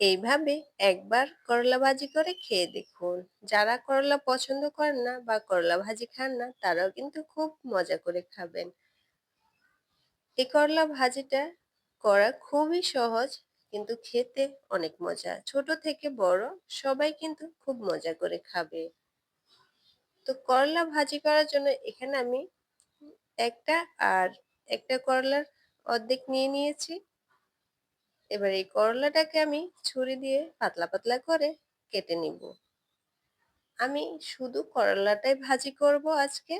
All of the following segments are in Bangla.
এইভাবে একবার করলা ভাজি করে খেয়ে দেখুন। যারা করলা পছন্দ করেন না বা করলা ভাজি খান না, তারাও কিন্তু খুব মজা করে খাবেন। এই করলা ভাজিটা করা খুবই সহজ, কিন্তু খেতে অনেক মজা। ছোট থেকে বড় সবাই কিন্তু খুব মজা করে খাবে। তো করলা ভাজি করার জন্য এখানে আমি একটা আর একটা করলার অর্ধেক নিয়ে নিয়েছি। এবার এই করলাটাকে আমি ছুরি দিয়ে পাতলা পাতলা করে কেটে নিব। আমি শুধু করলাটাই ভাজি করব আজকে।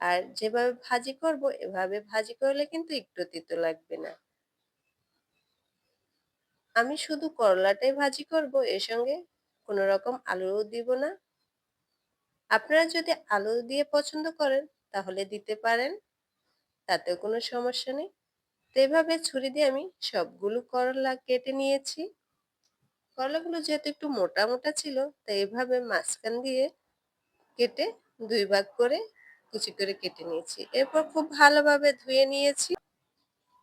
আর যেভাবে ভাজি করব, এভাবে ভাজি করলে কিন্তু একটু তিতো লাগবে না। আমি শুধু করলাটাই ভাজি করব, এর সঙ্গে কোনো রকম আলুও দিব না। আপনারা যদি আলু দিয়ে পছন্দ করেন, তাহলে দিতে পারেন, তাতেও কোনো সমস্যা নেই। তো এভাবে ছুরি দিয়ে আমি সবগুলো করলা কেটে নিয়েছি। করলাগুলো যেহেতু একটু মোটা মোটা ছিল, তাই এভাবে মাঝখান দিয়ে কেটে দুই ভাগ করে কুচি করে কেটে নিয়েছি। এরপর খুব ভালোভাবে ধুয়ে নিয়েছি।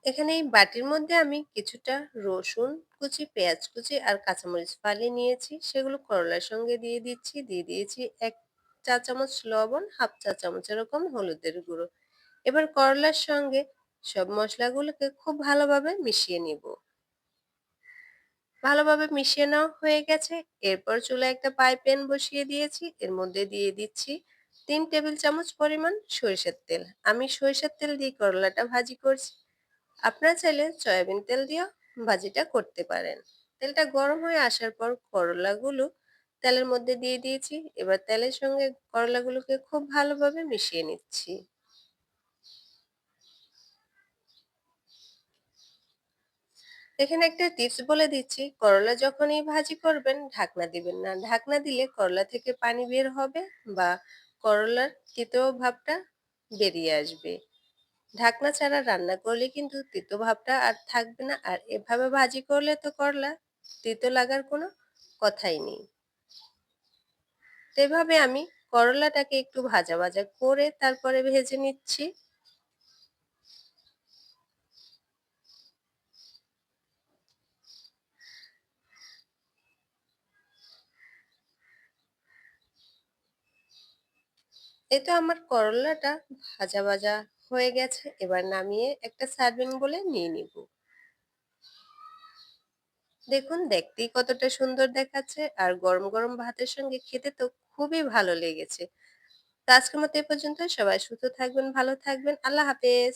এখানে এই বাটির মধ্যে আমি কিছুটা রসুন কুচি, পেঁয়াজ কুচি আর কাঁচামরিচ ফালি নিয়েছি। সেগুলো করলার সঙ্গে দিয়ে দিচ্ছি, দিয়ে দিয়েছি এক চা চামচ লবণ, হাফ চা চামচ এরকম হলুদের গুঁড়ো। এবার করলার সঙ্গে সব মশলাগুলোকে খুব ভালোভাবে মিশিয়ে নিব। ভালোভাবে মিশিয়ে নেওয়া হয়ে গেছে। এরপর চুলা একটা পাই প্যান বসিয়ে দিয়েছি। এর মধ্যে দিয়ে দিচ্ছি তিন টেবিল চামচ পরিমাণ সরিষার তেল। আমি সরিষার তেল দিয়ে করলাটা ভাজি করছি। আপনারা চাইলে সয়াবিন তেল দিয়েও ভাজিটা করতে পারেন। তেলটা গরম হয়ে আসার পর করলাগুলো তেলের মধ্যে দিয়ে দিয়েছি। এবার তেলের সঙ্গে করলাগুলোকে খুব ভালোভাবে মিশিয়ে নিচ্ছি। এখানে একটা টিপস বলে দিচ্ছি। করলা যখনই ভাজি করবেন, ঢাকনা দিবেন না। ঢাকনা দিলে করলা থেকে পানি বের হবে বা করলার তিতো ভাবটা বেরিয়ে আসবে। ঢাকনা ছাড়া রান্না করলে কিন্তু তিতো ভাবটা আর থাকবে না। আর এভাবে ভাজি করলে তো করলা তিতো লাগার কোনো কথাই নেই। এভাবে আমি করলাটাকে একটু ভাজা ভাজা করে তারপরে ভেজে নিচ্ছি। এই তো আমার করলাটা ভাজা ভাজা হয়ে গেছে। এবার নামিয়ে একটা সার্ভিং বলে নিয়ে নিব। দেখুন, দেখতেই কতটা সুন্দর দেখাচ্ছে। আর গরম গরম ভাতের সঙ্গে খেতে তো খুবই ভালো লেগেছে। তো আজকের মতো এ পর্যন্ত সবাই সুস্থ থাকবেন, ভালো থাকবেন। আল্লাহ হাফেজ।